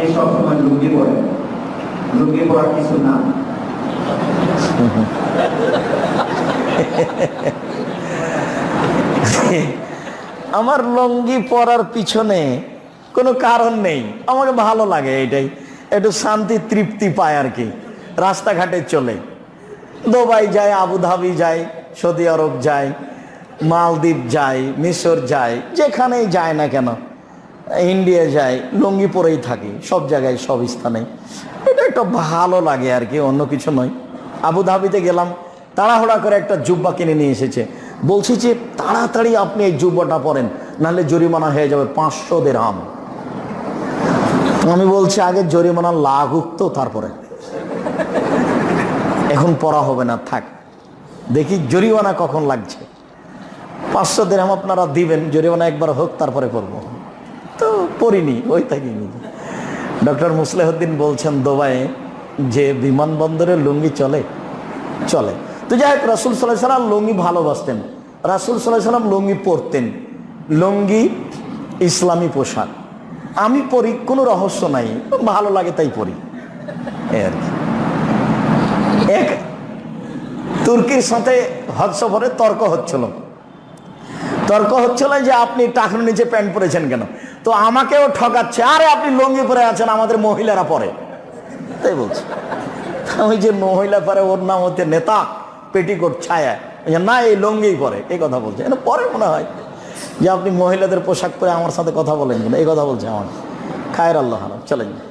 আপনি সবসময় লুঙ্গি পরেন লুঙ্গি পরার কিছু না। আমার লঙ্গি পরার পিছনে কোনো কারণ নেই। আমাকে ভালো লাগে এটাই। একটু শান্তি, তৃপ্তি পায় আর কি। রাস্তাঘাটে চলে। দুবাই যায়, আবুধাবি যায়, সৌদি আরব যায়, মালদ্বীপ যায়, মিশর যায়, যেখানেই যায় না কেন। ইন্ডিয়া যায় লুঙ্গি পরেই থাকি, সব জায়গায়, সব স্থানে এটা একটা ভালো লাগে আর কি, অন্য কিছু নয়। আবুধাবিতে গেলাম, তাড়াহুড়া করে একটা জুব্বা কিনে নিয়ে এসেছে। বলছি যে, তাড়াতাড়ি আপনি এই জুব্বাটা পরেন, নাহলে জরিমানা হয়ে যাবে পাঁচশো দেড়াম আমি বলছি, আগে জরিমানা লাগুক তো তারপরে। এখন পড়া হবে না, থাক। দেখি জরিমানা কখন লাগছে। পাঁচশো দিরাম আপনারা দিবেন, জরিমানা একবার হোক, তারপরে করব। পড়িনি, ওই থাকিনি ডক্টর মুসলেহদ্দিন বলছেন দোবায়ে যে বিমানবন্দরে লুঙ্গি চলে চলে। তো যাই হোক, রাসুল সাল্লাহ সাল্লাম লুঙ্গি ভালোবাসতেন। রাসুল সাল্লাহ সাল্লাম লুঙ্গি পরতেন। লুঙ্গি ইসলামী পোশাক। আমি পরি, কোনো রহস্য নাই, ভালো লাগে তাই পরি। আর এক, তুর্কির সাথে হজ সফরে তর্ক হচ্ছিল। তর্ক হচ্ছিল যে আপনি টাকার নিচে প্যান্ট পরেছেন কেন? তো আমাকেও ঠকাচ্ছে। আরে, আপনি লুঙ্গি পরে আছেন, আমাদের মহিলারা পরে। তাই বলছে। ওই যে মহিলা পরে, ওর নাম হচ্ছে নেতা, পেটিকোট ছায়া। না, এই লুঙ্গিই পরে। এই কথা বলছে। এটা পরে মনে হয় যে আপনি মহিলাদের পোশাক পরে আমার সাথে কথা বলেন কিনা। এই কথা বলছে আমার। খায়ের আল্লাহ চলেন।